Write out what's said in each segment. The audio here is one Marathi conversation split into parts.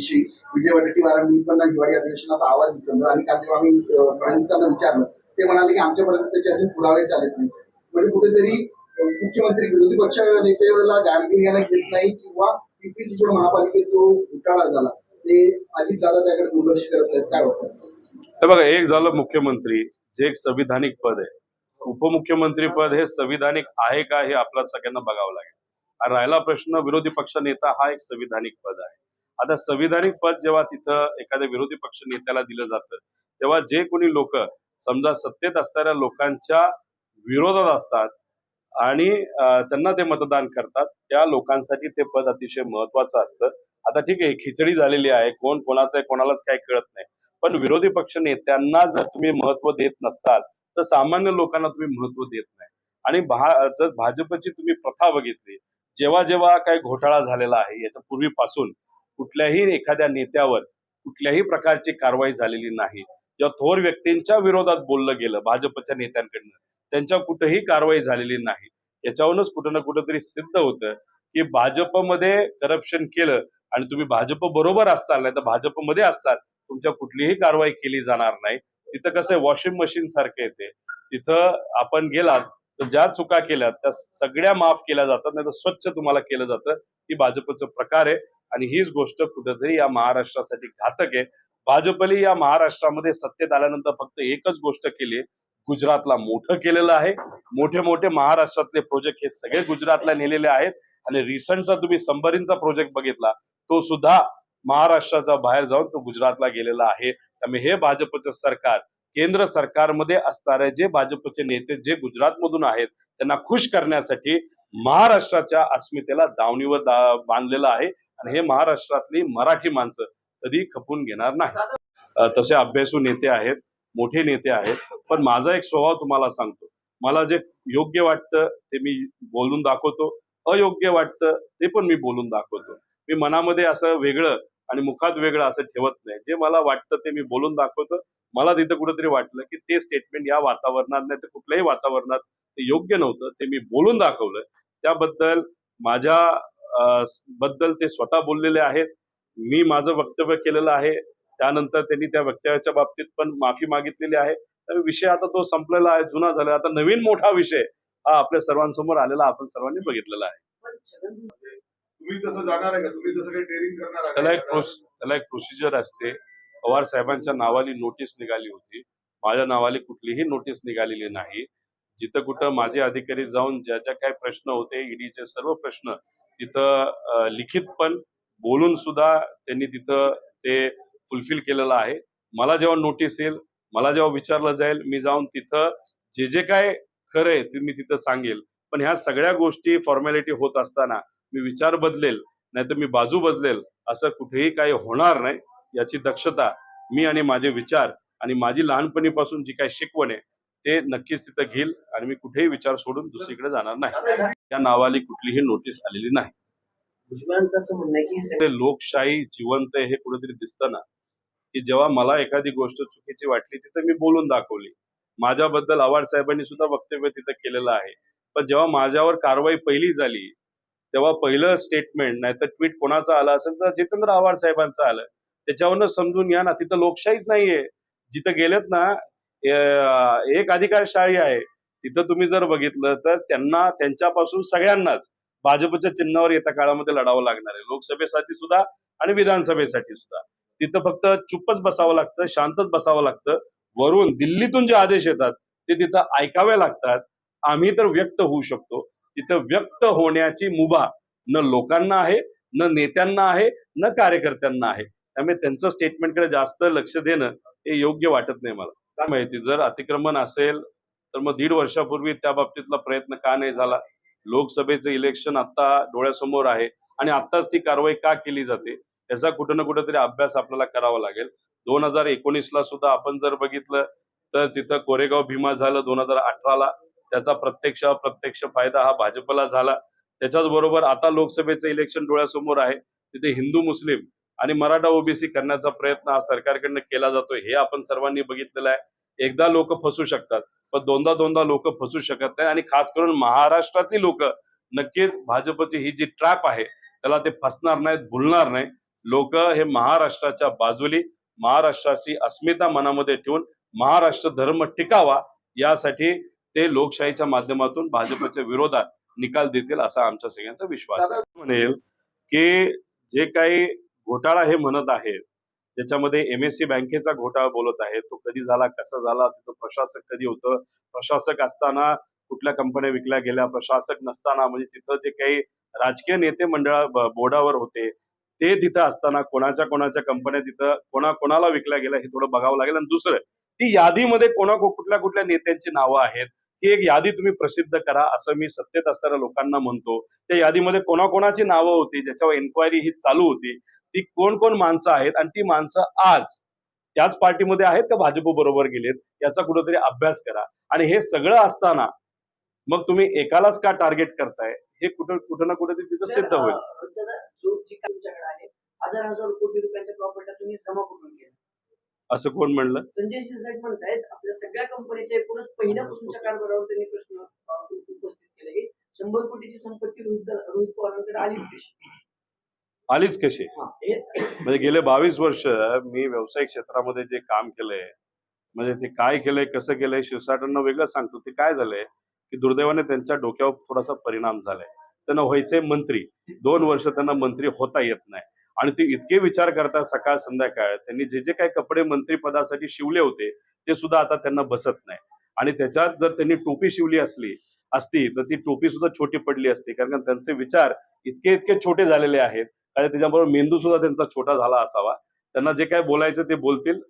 विषयी विजय वडेट्टीवारांनी पण हिवाळी अधिवेशनात आवाज उचलला आणि काल जेव्हा आम्ही फडणवीसांना विचारलं ते म्हणाले की आमच्यापर्यंत त्याचे अजून पुरावे चालत नाही म्हणजे कुठेतरी मुख्यमंत्री विरोधी पक्ष नेत्याला गांभीर्याने घेत नाही किंवा पिंपरी चिंचवड महापालिकेत जो घोटाळा झाला ते अजित दादा त्याकडे दुर्लक्ष करत आहेत काय वाटतं? बघा एक झालं मुख्यमंत्री जे एक संविधानिक पद आहे. उपमुख्यमंत्री पद हे संविधानिक आहे का हे आपल्याला सगळ्यांना बघावं लागेल. आणि राहिला प्रश्न विरोधी पक्ष नेता हा एक संविधानिक पद आहे. आता संविधानिक पद जेव्हा तिथं एखाद्या विरोधी पक्ष नेत्याला दिलं जातं तेव्हा जे कोणी लोक समजा सत्तेत असणाऱ्या लोकांच्या विरोधात असतात आणि त्यांना ते मतदान करतात त्या लोकांसाठी ते पद अतिशय महत्वाचं असतं. आता ठीक आहे खिचडी झालेली आहे कोण कोणाचं आहे कोणालाच काही कळत नाही. पण विरोधी पक्ष नेत्यांना जर तुम्ही महत्त्व देत नसताल तर सामान्य लोकांना तुम्ही महत्त्व देत नाही. आणि भा- जर भाजपची तुम्ही प्रथा बघितली जेव्हा जेव्हा काही घोटाळा झालेला आहे याच्या पूर्वीपासून कुठल्याही एखाद्या नेत्यावर कुठल्याही प्रकारची कारवाई झालेली नाही. जेव्हा थोर व्यक्तींच्या विरोधात बोललं गेलं भाजपच्या नेत्यांकडनं त्यांच्यावर कुठेही कारवाई झालेली नाही. याच्यावरूनच कुठं ना कुठंतरी सिद्ध होतं की भाजपमध्ये करप्शन केलं आणि तुम्ही भाजप बरोबर असताल नाही तर भाजपमध्ये असताल तुमच्या कुठलीही कारवाई केली जाणार नाही. तिथं कसं आहे वॉशिंग मशीन सारखं येते. तिथं आपण गेलात तर ज्या चुका केल्या त्या सगळ्या माफ केल्या जातात नाही तर स्वच्छ तुम्हाला केलं जातं. ही भाजपचं प्रकार आहे. आणि हीच गोष्ट कुठेतरी या महाराष्ट्रासाठी घातक आहे. भाजपने या महाराष्ट्रामध्ये सत्तेत आल्यानंतर फक्त एकच गोष्ट केली गुजरातला मोठं केलेलं आहे. मोठे मोठे महाराष्ट्रातले प्रोजेक्ट हे सगळे गुजरातला नेलेले आहेत. आणि रिसंटचा तुम्ही संबरींचा प्रोजेक्ट बघितला तो सुद्धा महाराष्ट्राच्या बाहेर जाऊन तो गुजरातला गेलेला आहे. त्यामुळे हे भाजपचं सरकार केंद्र सरकारमध्ये असणारे जे भाजपचे नेते जे गुजरातमधून आहेत त्यांना खुश करण्यासाठी महाराष्ट्राच्या अस्मितेला दावणीवर दा- बांधलेलं आहे. आणि हे महाराष्ट्रातली मराठी माणसं कधी खपून घेणार नाही. तसे अभ्यासू नेते आहेत मोठे नेते आहेत पण माझा एक स्वभाव तुम्हाला सांगतो. मला जे योग्य वाटतं ते मी बोलून दाखवतो अयोग्य वाटतं ते पण मी बोलून दाखवतो. मी मनामध्ये असं वेगळं आणि मुखात वेगळं असं ठेवत नाही. जे मला वाटतं ते मी बोलून दाखवतो. मला तिथं कुठेतरी वाटलं की ते स्टेटमेंट या वातावरणात नाही तर कुठल्याही वातावरणात ते योग्य नव्हतं ते मी बोलून दाखवलं. त्याबद्दल माझ्या बद्दल ते स्वतः बोललेले आहेत. मी माझं वक्तव्य केलेलं आहे. त्यानंतर त्यांनी त्या वक्तव्याच्या बाबतीत पण माफी मागितलेली आहे. तर विषय आता तो संपलेला आहे जुना झाला आता नवीन मोठा विषय हा आपल्या सर्वांसमोर आलेला आपण सर्वांनी बघितलेला आहे. त्याला एक त्याला एक प्रोसिजर असते. पवार साहेबांच्या नावाली नोटीस निघाली होती. माझ्या नावाली कुठलीही नोटीस निघालेली नाही. जिथं कुठं माझे अधिकारी जाऊन ज्या ज्या काही प्रश्न होते ईडीचे सर्व प्रश्न तिथं लिखित पण बोलून सुद्धा त्यांनी तिथं ते फुलफिल केलेलं आहे. मला जेव्हा नोटीस येईल मला जेव्हा विचारलं जाईल मी जाऊन तिथं जे जे काय खरं आहे ते मी तिथं सांगेल. पण ह्या सगळ्या गोष्टी फॉर्मॅलिटी होत असताना मी विचार बदलेल नाहीतर मी बाजू बदलेल असं कुठेही काही होणार नाही याची दक्षता मी आणि माझे विचार आणि माझी लहानपणीपासून जी काही शिकवण आहे ते नक्कीच तिथं घेईल आणि मी कुठेही विचार सोडून दुसरीकडे जाणार नाही. त्या नावाली कुठलीही नोटीस आलेली नाही. भुजबळांचं असं म्हणणं आहे की हे सगळं ते लोकशाही जिवंत आहे हे कुठेतरी दिसतं ना की जेव्हा मला एखादी गोष्ट चुकीची वाटली तिथं मी बोलून दाखवली. माझ्याबद्दल आव्हाड साहेबांनी सुद्धा वक्तव्य तिथं केलेलं आहे. पण जेव्हा माझ्यावर कारवाई पहिली झाली तेव्हा पहिलं स्टेटमेंट नाही तर ट्विट कोणाचं आलं असेल तर जितेंद्र आव्हाड साहेबांचं आलं. त्याच्यावरनं समजून घ्या ना तिथं लोकशाहीच नाहीये. जिथं गेलेत ना एक अधिकारशाही आहे. तिथं तुम्ही जर बघितलं तर त्यांना त्यांच्यापासून सगळ्यांनाच भाजपच्या चिन्हावर येत्या काळामध्ये लढावं लागणार आहे. लोकसभेसाठी सुद्धा आणि विधानसभेसाठी सुद्धा. तिथं फक्त चुपच बसावं लागतं शांतच बसावं लागतं. वरून दिल्लीतून जे आदेश येतात ते तिथं ऐकावे लागतात. आम्ही तर व्यक्त होऊ शकतो. तिथं व्यक्त होण्याची मुभा न लोकांना आहे न नेत्यांना आहे न कार्यकर्त्यांना आहे. त्यामुळे त्यांचं स्टेटमेंटकडे जास्त लक्ष देणं हे योग्य वाटत नाही मला. काय माहिती जर अतिक्रमण असेल तर मग दीड वर्षापूर्वी त्या बाबतीतला प्रयत्न का नाही झाला? लोकसभेचं इलेक्शन आता डोळ्यासमोर आहे आणि आत्ताच ती कारवाई का केली जाते? याचा कुठं ना कुठेतरी अभ्यास आपल्याला करावा लागेल. दोन हजार एकोणीसला सुद्धा आपण जर बघितलं तर तिथं कोरेगाव भीमा झालं दोन हजार अठराला. त्याचा प्रत्यक्ष अप्रत्यक्ष फायदा हा भाजपला झाला. त्याच्याच बरोबर आता लोकसभेचं इलेक्शन डोळ्यासमोर आहे. तिथे हिंदू मुस्लिम आणि मराठा ओबीसी करण्याचा प्रयत्न हा सरकारकडनं केला जातोय. हे आपण सर्वांनी बघितलेलं आहे. एकदा लोक फसू शकतात. पण दोनदा दोनदा लोक फसू शकत नाही. आणि खास करून महाराष्ट्रातली लोक नक्कीच भाजपची ही जी ट्रॅप आहे त्याला ते फसणार नाहीत भुलणार नाही. लोक हे महाराष्ट्राच्या बाजूली महाराष्ट्राची अस्मिता मनामध्ये ठेवून महाराष्ट्र धर्म टिकावा यासाठी ते लोकशाहीच्या माध्यमातून भाजपच्या विरोधात निकाल देतील असा आमच्या सगळ्यांचा विश्वास आहे. म्हणेल की जे काही घोटाळा हे म्हणत आहेत त्याच्यामध्ये एम एस सी बँकेचा घोटाळा बोलत आहे. तो कधी झाला कसा झाला तिथं प्रशासक कधी होतं? प्रशासक असताना कुठल्या कंपन्या विकल्या गेल्या? प्रशासक नसताना म्हणजे तिथं जे काही राजकीय नेते मंडळा बोर्डावर होते ते तिथं असताना कोणाच्या कोणाच्या कंपन्या तिथं कोणा कोणाला विकल्या गेल्या हे थोडं बघावं लागेल. आणि दुसरं ती यादीमध्ये कोणा कुठल्या कुठल्या नेत्यांची नावं आहेत ही एक यादी तुम्ही प्रसिद्ध करा असं मी सत्तेत असणाऱ्या लोकांना म्हणतो. त्या यादीमध्ये कोणाकोणाची नावं होती ज्याच्यावर एन्क्वायरी ही चालू होती ती कोण कोण माणसं आहेत आणि ती माणसं आज त्याच पार्टीमध्ये आहेत का भाजप बरोबर गेलेत याचा कुठेतरी अभ्यास करा. आणि हे सगळं असताना मग तुम्ही एकालाच का टार्गेट करताय? हे कुठं कुठं ना कुठे तिथं सिद्ध होईल. हजार हजार कोटी रुपयांच्या प्रॉपर्टी तुम्ही जमा करून केलं असं कोण म्हणलं? संजय शिरसाट म्हणतायत आपल्या सगळ्या कंपनीच्या एकूणच पहिल्यापासूनच्या कारभारावर त्यांनी प्रश्न उपस्थित केले. शंभर कोटीची संपत्ती रोहित रोहित पवारांकडे आलीच कशी? आलीच कशी? म्हणजे गेले बावीस वर्ष मी व्यावसायिक क्षेत्रामध्ये जे काम केलंय म्हणजे ते काय केलंय कसं केलंय शिवसाटांना वेगळं सांगतो. ते काय झालंय की दुर्दैवाने त्यांच्या डोक्यावर थोडासा परिणाम झालाय त्यांना व्हायचंय मंत्री. दोन वर्ष त्यांना मंत्री होता येत नाही. आणि ते इतके विचार करतात सकाळ संध्याकाळ. त्यांनी जे जे काही कपडे मंत्री पदासाठी शिवले होते ते सुद्धा आता त्यांना बसत नाही. आणि त्याच्यात जर त्यांनी टोपी शिवली असली असती तर ती टोपी सुद्धा छोटी पडली असती. कारण त्यांचे विचार इतके इतके छोटे झालेले आहेत. आणि त्याच्याबरोबर मेंदू सुद्धा त्यांचा छोटा झाला असावा. त्यांना जे काय बोलायचं ते बोलतील.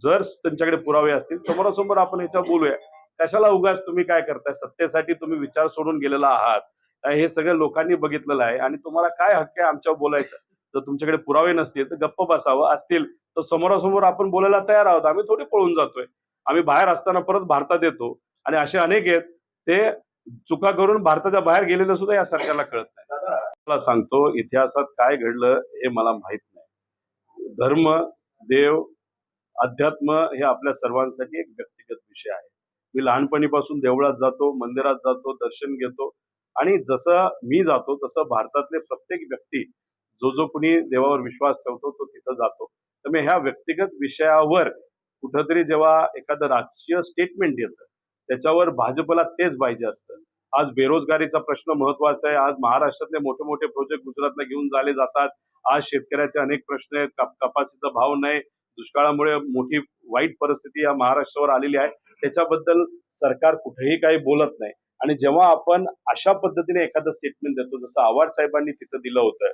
जर त्यांच्याकडे पुरावे असतील समोरासमोर आपण ह्याच्यावर बोलूया. कशाला उगाच तुम्ही काय करताय? सत्तेसाठी तुम्ही विचार सोडून गेलेला आहात. हे सगळं लोकांनी बघितलेलं आहे. आणि तुम्हाला काय हक्क आहे आमच्यावर बोलायचं? जर तुमच्याकडे पुरावे नसतील तर गप्प बसावं असतील तर समोरासमोर आपण बोलायला तयार आहोत. आम्ही थोडी पळून जातोय. आम्ही बाहेर असताना परत भारतात येतो. आणि असे अनेक आहेत ते चुका करून भारताच्या बाहेर गेलेले सुद्धा या सरकारला कळत नाही. तुला सांगतो इतिहासात काय घडलं हे मला माहीत नाही. धर्म देव अध्यात्म हे आपल्या सर्वांसाठी एक व्यक्तिगत विषय आहे. मी लहानपणीपासून देवळात जातो मंदिरात जातो दर्शन घेतो आणि जसं मी जातो तसं भारतातले प्रत्येक व्यक्ती जो जो कुणी देवावर विश्वास ठेवतो तो तिथं जातो. तर मी ह्या व्यक्तिगत विषयावर कुठंतरी जेव्हा एखादं राजकीय स्टेटमेंट येतं त्याच्यावर भाजपला तेच पाहिजे असतं. आज बेरोजगारीचा प्रश्न महत्त्वाचा आहे. आज महाराष्ट्रातले मोठे मोठे प्रोजेक्ट गुजरातला घेऊन झाले जातात. आज शेतकऱ्याचे अनेक प्रश्न आहेत. कप- कपाशीचा भाव नाही. दुष्काळामुळे मोठी वाईट परिस्थिती या महाराष्ट्रावर आलेली आहे. त्याच्याबद्दल सरकार कुठेही काही बोलत नाही. आणि जेव्हा आपण अशा पद्धतीने एखादं स्टेटमेंट देतो जसं आव्हाड साहेबांनी तिथं दिलं होतं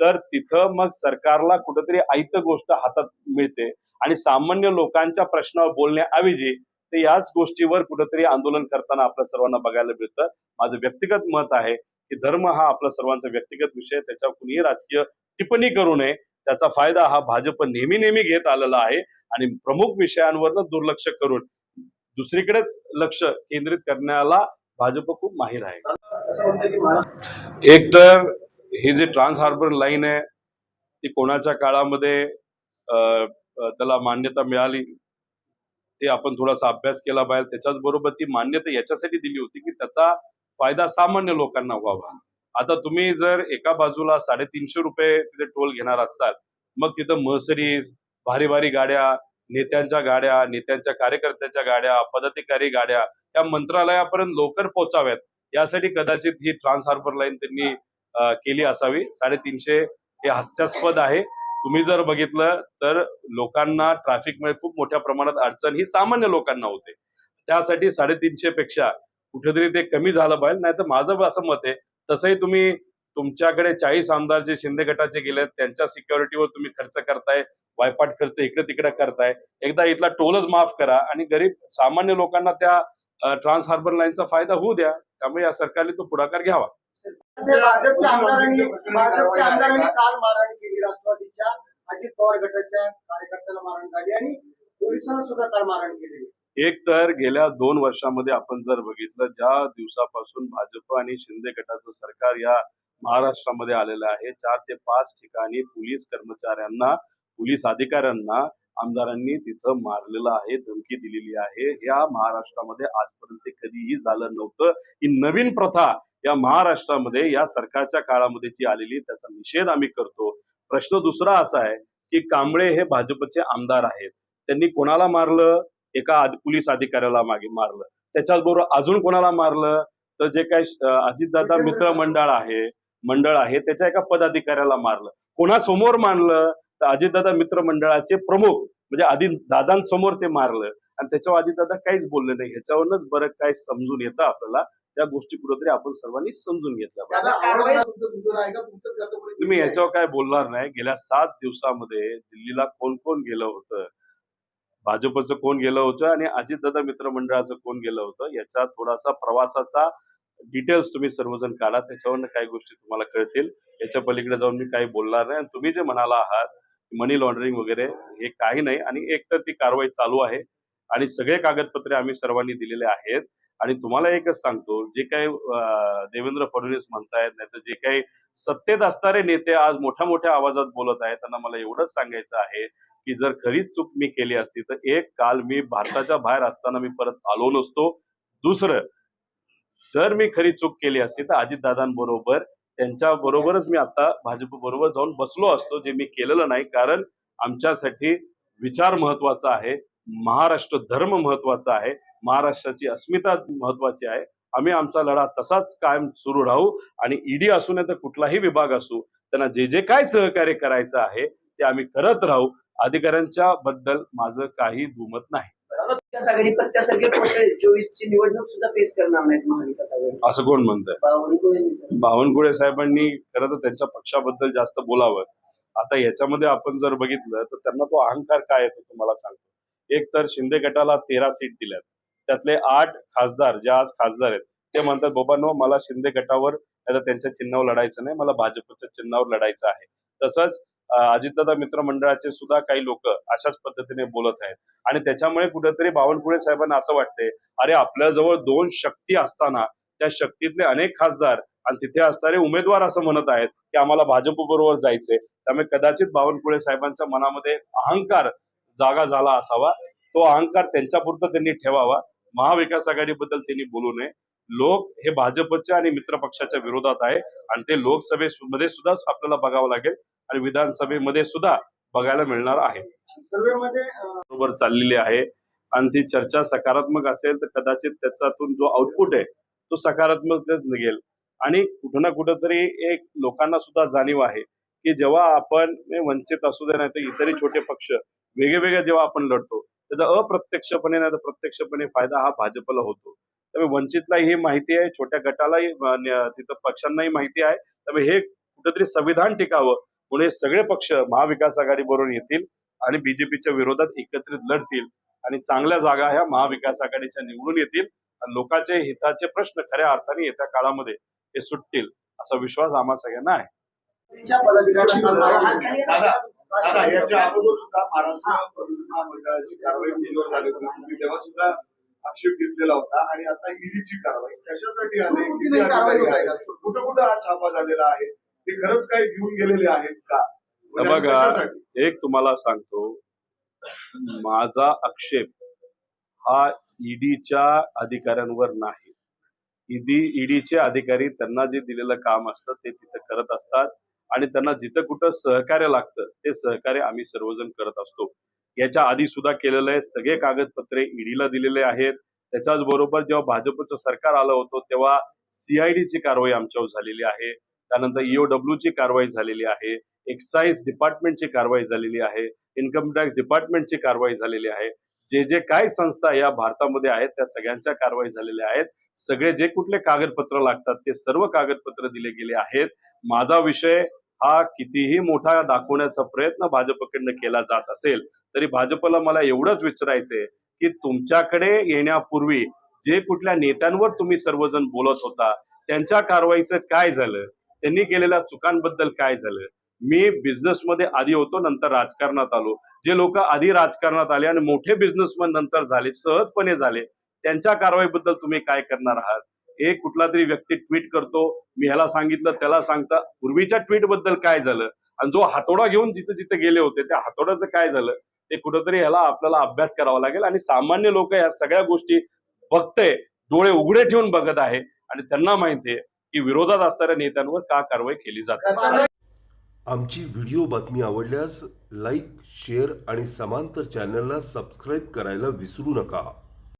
तर तिथं मग सरकारला कुठंतरी आयत गोष्ट हातात मिळते. आणि सामान्य लोकांच्या प्रश्नावर बोलण्याऐवजी ते याच गोष्टीवर कुठंतरी आंदोलन करताना आपल्या सर्वांना बघायला मिळतं. माझं व्यक्तिगत मत आहे की धर्म हा आपला सर्वांचा व्यक्तिगत विषय त्याच्यावर कुणीही राजकीय टिप्पणी करू नये. त्याचा फायदा हा भाजप नेहमी नेहमी घेत आलेला आहे आणि प्रमुख विषयांवर दुर्लक्ष करून दुसरीकडेच लक्ष केंद्रित करण्याला भाजप खूप माहीर आहे. असं एक तर ही जी ट्रान्स हार्बर लाईन आहे ती कोणाच्या काळामध्ये त्याला मान्यता मिळाली? ते आपण थोडासा अभ्यास केला पाहिजे त्याच्याच बरोबर ती मान्यता याच्यासाठी दिली होती की त्याचा फायदा सामान्य लोकांना व्हावा. आता तुम्ही जर एका बाजूला साडेतीनशे रुपये तिथे टोल घेणार असाल मग तिथं मर्सरीज भारी भारी गाड्या नेत्यांच्या गाड्या नेत्यांच्या कार्यकर्त्यांच्या गाड्या पदाधिकारी गाड्या त्या मंत्रालयापर्यंत लवकर पोहोचाव्यात. यासाठी कदाचित ही ट्रान्स हार्बर लाईन त्यांनी केली असावी. साडेतीनशे हे हास्यास्पद आहे. तुम्ही जर बघितलं तर लोकांना ट्रॅफिकमुळे खूप मोठ्या प्रमाणात अडचण ही सामान्य लोकांना होते. त्यासाठी साडेतीनशे पेक्षा कुठेतरी ते कमी झालं पाहिजे. नाही तर माझं असं मत आहे तसंही तुम्ही तुमच्याकडे चाळीस आमदार जे शिंदे गटाचे गेले त्यांच्या सिक्युरिटीवर तुम्ही खर्च करताय वायपाट खर्च इकडे तिकडे करताय. एकदा इथला टोलच माफ करा आणि गरीब सामान्य लोकांना त्या ट्रान्स हार्बर लाईनचा फायदा होऊ द्या. त्यामुळे या सरकारने तो पुढाकार घ्यावा. भाजपच्या आमदारांनी भाजपच्या आमदारांनी काल मारहाण केली राष्ट्रवादीच्या अजित पवार गटाच्या कार्यकर्त्याला मारहाण झाली आणि पोलिसांना सुद्धा काल मारहाण केली एक तर गेल्या दोन वर्षामध्ये आपण जर बघितलं ज्या दिवसापासून भाजप आणि शिंदे गटाचं सरकार या महाराष्ट्रामध्ये आलेलं आहे चार ते पाच ठिकाणी पोलीस कर्मचाऱ्यांना पोलीस अधिकाऱ्यांना आमदारांनी तिथं मारलेलं आहे धमकी दिलेली आहे. या महाराष्ट्रामध्ये आजपर्यंत कधीही झालं नव्हतं. ही नवीन प्रथा या महाराष्ट्रामध्ये या सरकारच्या काळामध्ये जी आलेली त्याचा निषेध आम्ही करतो. प्रश्न दुसरा असा आहे की कांबळे हे भाजपचे आमदार आहेत. त्यांनी कोणाला मारलं? एका पोलीस अधिकाऱ्याला मागे मारलं. त्याच्याच बरोबर अजून कोणाला मारलं? तर जे काही अजितदादा मित्र मंडळ आहे मंडळ आहे त्याच्या एका पदाधिकाऱ्याला मारलं. कोणासमोर मारलं तर अजितदादा मित्र मंडळाचे प्रमुख म्हणजे आधी दादांसमोर ते मारलं. आणि त्याच्यावर अजितदादा काहीच बोलले नाही. ह्याच्यावरूनच बरं काय समजून येतं आपल्याला. त्या गोष्टी कुठेतरी आपण सर्वांनी समजून घेतल्या पाहिजे. तुम्ही आहे? याच्यावर काय बोलणार नाही. गेल्या सात दिवसामध्ये दिल्लीला कोण कोण गेलं होतं? भाजपचं कोण गेलं होतं? आणि अजितदादा मित्रमंडळाचं कोण गेलं होतं? याचा थोडासा प्रवासाचा डिटेल्स तुम्ही सर्वजण काढा. त्याच्यावरनं काही गोष्टी तुम्हाला कळतील. याच्या पलीकडे जाऊन मी काही बोलणार नाही. आणि तुम्ही जे म्हणाला आहात मनी लॉन्ड्रिंग वगैरे हे काही नाही. आणि एक तर ती कारवाई चालू आहे. आणि सगळे कागदपत्रे आम्ही सर्वांनी दिलेले आहेत. आणि तुम्हाला एकच सांगतो जे काही देवेंद्र फडणवीस म्हणतायत नाही तर जे काही सत्तेत असणारे नेते आज मोठ्या मोठ्या आवाजात बोलत आहेत त्यांना मला एवढंच सांगायचं आहे की जर खरीच चूक मी केली असती तर एक काल मी भारताच्या बाहेर असताना मी परत आलो नसतो. दुसरं जर मी खरी चूक केली असती तर अजितदादांबरोबर त्यांच्या बरोबरच मी आता भाजप बरोबर जाऊन बसलो असतो जे मी केलेलं नाही कारण आमच्यासाठी विचार महत्त्वाचा आहे. महाराष्ट्र धर्म महत्त्वाचा आहे. महाराष्ट्राची अस्मिता महत्वाची आहे. आम्ही आमचा लढा तसाच कायम सुरू राहू आणि ईडी असू नये तर कुठलाही विभाग असू त्यांना जे जे काय सहकार्य करायचं आहे ते आम्ही करत राहू. अधिकाऱ्यांच्या बद्दल माझं काही दुमत नाही. निवडणूक सुद्धा फेस करणार नाहीत असं कोण म्हणतंय. बावनकुळे साहेबांनी खरं तर त्यांच्या पक्षाबद्दल जास्त बोलावं. आता याच्यामध्ये आपण जर बघितलं तर त्यांना तो अहंकार काय येतो तुम्हाला सांगतो. एक तर शिंदे गटाला तेरा सीट दिल्यात. त्यातले आठ खासदार जे आज खासदार आहेत ते म्हणतात बाबांनो मला शिंदे गटावर त्यांच्या चिन्हावर लढायचं नाही मला भाजपच्या चिन्हावर लढायचं आहे. तसंच अजितदादा मित्र मंडळाचे सुद्धा काही लोक अशाच पद्धतीने बोलत आहेत. आणि त्याच्यामुळे कुठेतरी बावनकुळे साहेबांना असं वाटतंय अरे आपल्याजवळ दोन शक्ती असताना त्या शक्तीतले अनेक खासदार आणि तिथे असणारे उमेदवार असं म्हणत आहेत की आम्हाला भाजप बरोबर जायचंय. त्यामुळे कदाचित बावनकुळे साहेबांच्या मनामध्ये अहंकार जागा झाला असावा. तो अहंकार त्यांच्यापुरतं त्यांनी ठेवावा. महाविकास आघाडीबद्दल त्यांनी बोलू नये. लोक हे भाजपच्या आणि मित्र पक्षाच्या विरोधात आहे. आणि ते लोकसभेमध्ये सुद्धा आपल्याला बघावं लागेल. आणि विधानसभेमध्ये सुद्धा बघायला मिळणार आहे. बरोबर चाललेली आहे. आणि ती चर्चा सकारात्मक असेल तर कदाचित त्याच्यातून जो आउटपुट आहे तो सकारात्मकच निघेल. आणि कुठं ना कुठं तरी एक लोकांना सुद्धा जाणीव आहे की जेव्हा आपण वंचित असू दे नाही तर इतरही छोटे पक्ष वेगवेगळ्या जेव्हा आपण लढतो त्याचा अप्रत्यक्षपणे नाही तर प्रत्यक्षपणे फायदा हा भाजपला होतो. त्यामुळे वंचितला ही माहिती आहे छोट्या गटालाही तिथं पक्षांनाही माहिती आहे. त्यामुळे हे कुठेतरी संविधान टिकावं म्हणून हे सगळे पक्ष महाविकास आघाडी बरोबर येतील आणि बीजेपीच्या विरोधात एकत्रित लढतील आणि चांगल्या जागा ह्या महाविकास आघाडीच्या निवडून येतील आणि लोकांचे हिताचे प्रश्न खऱ्या अर्थाने येत्या काळामध्ये हे सुटतील असा विश्वास आम्हा सगळ्यांना आहे. याच्या अगोदर सुद्धा महाराष्ट्र प्रदूषण महामंडळाची कारवाई झाली होती तेव्हा सुद्धा आक्षेप घेतलेला होता. आणि आता ईडीची कारवाई कशासाठी आली? कुठे? कुठं कुठं हा छापा झालेला आहे? ते खरंच काही घेऊन गेलेले आहेत का? म्हणजे बघा? एक तुम्हाला सांगतो. माझा आक्षेप हा ईडीच्या अधिकाऱ्यांवर नाही. ईडी ईडीचे अधिकारी त्यांना जे दिलेलं काम असतं ते तिथं करत असतात. आणि त्यांना जिथं कुठं सहकार्य लागतं ते सहकार्य आम्ही सर्वजण करत असतो. याच्या आधी सुद्धा केलेलं आहे सगळे कागदपत्रे ईडीला दिलेले आहेत. त्याच्याच बरोबर जेव्हा भाजपचं सरकार आलं होतं तेव्हा सीआयडीची कारवाई आमच्यावर झालेली आहे. त्यानंतर ईओडब्ल्यू ची कारवाई झालेली आहे. एक्साईज डिपार्टमेंटची कारवाई झालेली आहे. इन्कम टॅक्स डिपार्टमेंटची कारवाई झालेली आहे. जे जे काय संस्था या भारतामध्ये आहेत त्या सगळ्यांच्या कारवाई झालेल्या आहेत. सगळे जे कुठले कागदपत्र लागतात ते सर्व कागदपत्र दिले गेले आहेत. माझा विषय हा कितीही मोठा दाखवण्याचा प्रयत्न भाजपकडनं केला जात असेल तरी भाजपला मला एवढंच विचारायचंय की तुमच्याकडे येण्यापूर्वी जे कुठल्या नेत्यांवर तुम्ही सर्वजण बोलत होता त्यांच्या कारवाईचं काय झालं? त्यांनी केलेल्या चुकांबद्दल काय झालं? मी बिझनेसमध्ये आधी होतो नंतर राजकारणात आलो. जे लोक आधी राजकारणात आले आणि मोठे बिझनेसमॅन नंतर झाले सहजपणे झाले त्यांच्या कारवाईबद्दल तुम्ही काय करणार आहात? एक कुठला तरी व्यक्ती ट्विट करतो मी ह्याला सांगितलं त्याला सांगता. पूर्वीच्या ट्विटबद्दल काय झालं? आणि जो हातोडा घेऊन जिथं जिथं गेले होते त्या हातोड्याचं काय झालं? ते कुठंतरी ह्याला आपल्याला अभ्यास करावा लागेल आणि सामान्य लोक ह्या सगळ्या गोष्टी बघते डोळे उघडे ठेवून बघत आहे. आणि त्यांना माहितीये की विरोधात असणाऱ्या नेत्यांवर का कारवाई केली जाते आमची व्हिडिओ बातमी आवडल्यास लाईक शेअर आणि समांतर चॅनलला सबस्क्राईब करायला विसरू नका.